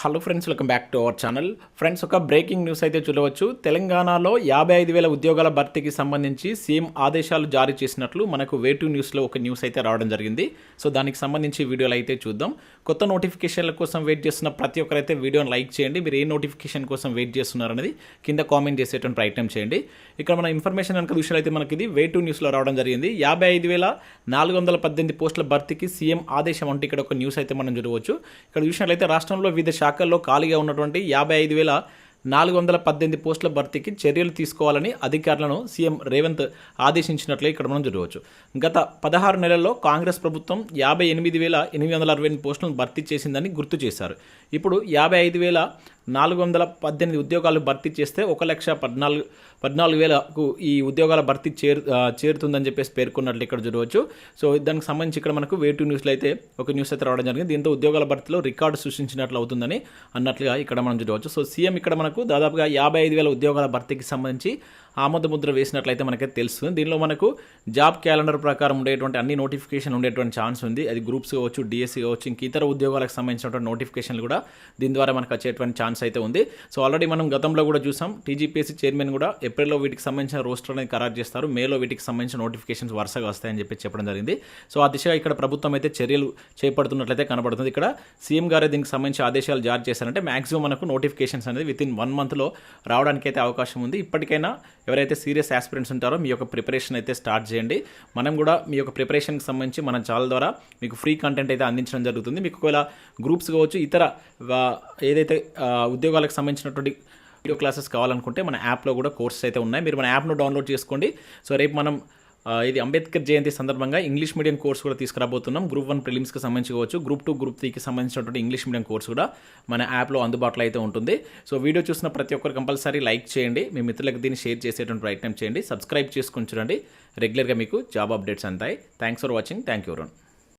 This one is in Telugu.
Hello friends welcome back to our channel friends ఒక బ్రేకింగ్ న్యూస్ అయితే చూడవచ్చు. తెలంగాణలో యాభై ఐదు వేల ఉద్యోగాల భర్తీకి సంబంధించి సీఎం ఆదేశాలు జారీ చేసినట్లు మనకు వేటు న్యూస్లో ఒక న్యూస్ అయితే రావడం జరిగింది. సో దానికి సంబంధించి వీడియోలు అయితే చూద్దాం. కొత్త నోటిఫికేషన్ల కోసం వెయిట్ చేస్తున్న ప్రతి ఒక్కరైతే వీడియోని లైక్ చేయండి. మీరు ఏ నోటిఫికేషన్ కోసం వెయిట్ చేస్తున్నారు అనేది కింద కామెంట్ చేసేటువంటి ప్రయత్నం చేయండి. ఇక్కడ మన ఇన్ఫర్మేషన్ కనుక విషయాలు అయితే మనకి ఇది వేటు న్యూస్లో రావడం జరిగింది. యాభై ఐదు వేల నాలుగు వందల పద్దెనిమిది పోస్టుల భర్తీకి సీఎం ఆదేశం అంటే ఇక్కడ ఒక న్యూస్ అయితే మనం చూడవచ్చు. ఇక్కడ చూసినట్లయితే రాష్ట్రంలో వివిధ శాఖల్లో ఖాళీగా ఉన్నటువంటి యాభై ఐదు వేల నాలుగు వందల పద్దెనిమిది పోస్టుల భర్తీకి చర్యలు తీసుకోవాలని అధికారులను సీఎం రేవంత్ ఆదేశించినట్లే ఇక్కడ మనం చూడవచ్చు. గత పదహారు నెలల్లో కాంగ్రెస్ ప్రభుత్వం యాభై ఎనిమిది వేల ఎనిమిది వందల అరవై ఎనిమిది పోస్టులను భర్తీ చేసిందని గుర్తు చేశారు. ఇప్పుడు యాభై ఐదు వేల నాలుగు వందల పద్దెనిమిది ఉద్యోగాలు భర్తీ చేస్తే ఒక లక్ష పద్నాలుగు పద్నాలుగు వేలకు ఈ ఉద్యోగాల భర్తీ చేరు చేరుతుందని చెప్పేసి పేర్కొన్నట్లు ఇక్కడ చూడవచ్చు. సో దానికి సంబంధించి ఇక్కడ మనకు వే టూ న్యూస్లో అయితే ఒక న్యూస్ అయితే రావడం జరిగింది. దీంతో ఉద్యోగాల భర్తీలో రికార్డు సృష్టించినట్లు అవుతుందని అన్నట్లుగా ఇక్కడ మనం చూడవచ్చు. సో సీఎం ఇక్కడ మనకు దాదాపుగా యాభై ఐదు వేల ఉద్యోగాల భర్తీకి సంబంధించి ఆమోద ముద్ర వేసినట్లయితే మనకైతే తెలుస్తుంది. దీనిలో మనకు జాబ్ క్యాలెండర్ ప్రకారం ఉండేటువంటి అన్ని నోటిఫికేషన్ ఉండేటువంటి ఛాన్స్ ఉంది. అది గ్రూప్స్ కావచ్చు డిఎస్సి కావచ్చు ఇంక ఇతర ఉద్యోగాలకు సంబంధించినటువంటి నోటిఫికేషన్లు కూడా దీని ద్వారా మనకు వచ్చేటువంటి ఛాన్స్ అయితే ఉంది. సో ఆల్రెడీ మనం గతంలో కూడా చూసాం. టీజీపీఎస్సీ చైర్మన్ కూడా ఏప్రిల్లో వీటికి సంబంధించిన రోస్టర్ అనేది ఖరారు చేస్తారు. మేలో వీటికి సంబంధించిన నోటిఫికేషన్స్ వరుసగా వస్తాయని చెప్పి చెప్పడం జరిగింది. సో ఆ దిశగా ఇక్కడ ప్రభుత్వం అయితే చర్యలు చేపడుతున్నట్లయితే కనబడుతుంది. ఇక్కడ సీఎం గారే దీనికి సంబంధించి ఆదేశాలు జారీ చేశారంటే మాక్సిమం మనకు నోటిఫికేషన్స్ అనేది విత్ ఇన్ వన్ మంత్లో రావడానికి అయితే అవకాశం ఉంది. ఇప్పటికైనా ఎవరైతే సీరియస్ ఆస్పిరెంట్స్ ఉంటారో మీ యొక్క ప్రిపరేషన్ అయితే స్టార్ట్ చేయండి. మనం కూడా మీ యొక్క ప్రిపరేషన్కి సంబంధించి మన ఛానల్ ద్వారా మీకు ఫ్రీ కంటెంట్ అయితే అందించడం జరుగుతుంది. మీకు ఒకవేళ గ్రూప్స్ కావచ్చు ఇతర ఏదైతే ఉద్యోగాలకు సంబంధించినటువంటి వీడియో క్లాసెస్ కావాలనుకుంటే మన యాప్లో కూడా కోర్సెస్ అయితే ఉన్నాయి. మీరు మన యాప్ను డౌన్లోడ్ చేసుకోండి. సో రేపు మనం ఇది అంబేద్కర్ జయంతి సందర్భంగా ఇంగ్లీష్ మీడియం కోర్స్ కూడా తీసుకురాబోతున్నాం. గ్రూప్ వన్ ప్రిలిమ్స్కి సంబంధించి కావచ్చు గ్రూప్ టూ గ్రూప్ త్రీకి సంబంధించినటువంటి ఇంగ్లీష్ మీడియం కోర్స్ కూడా మన యాప్లో అందుబాటులో అయితే ఉంటుంది. సో వీడియో చూసిన ప్రతి ఒక్కరు కంపల్సరీ లైక్ చేయండి. మీ మిత్రులకు దీన్ని షేర్ చేసేటువంటి ప్రయత్నం చేయండి. సబ్స్క్రైబ్ చేసుకుని చూడండి. రెగ్యులర్గా మీకు job updates అంతాయి thanks for watching thank you Varun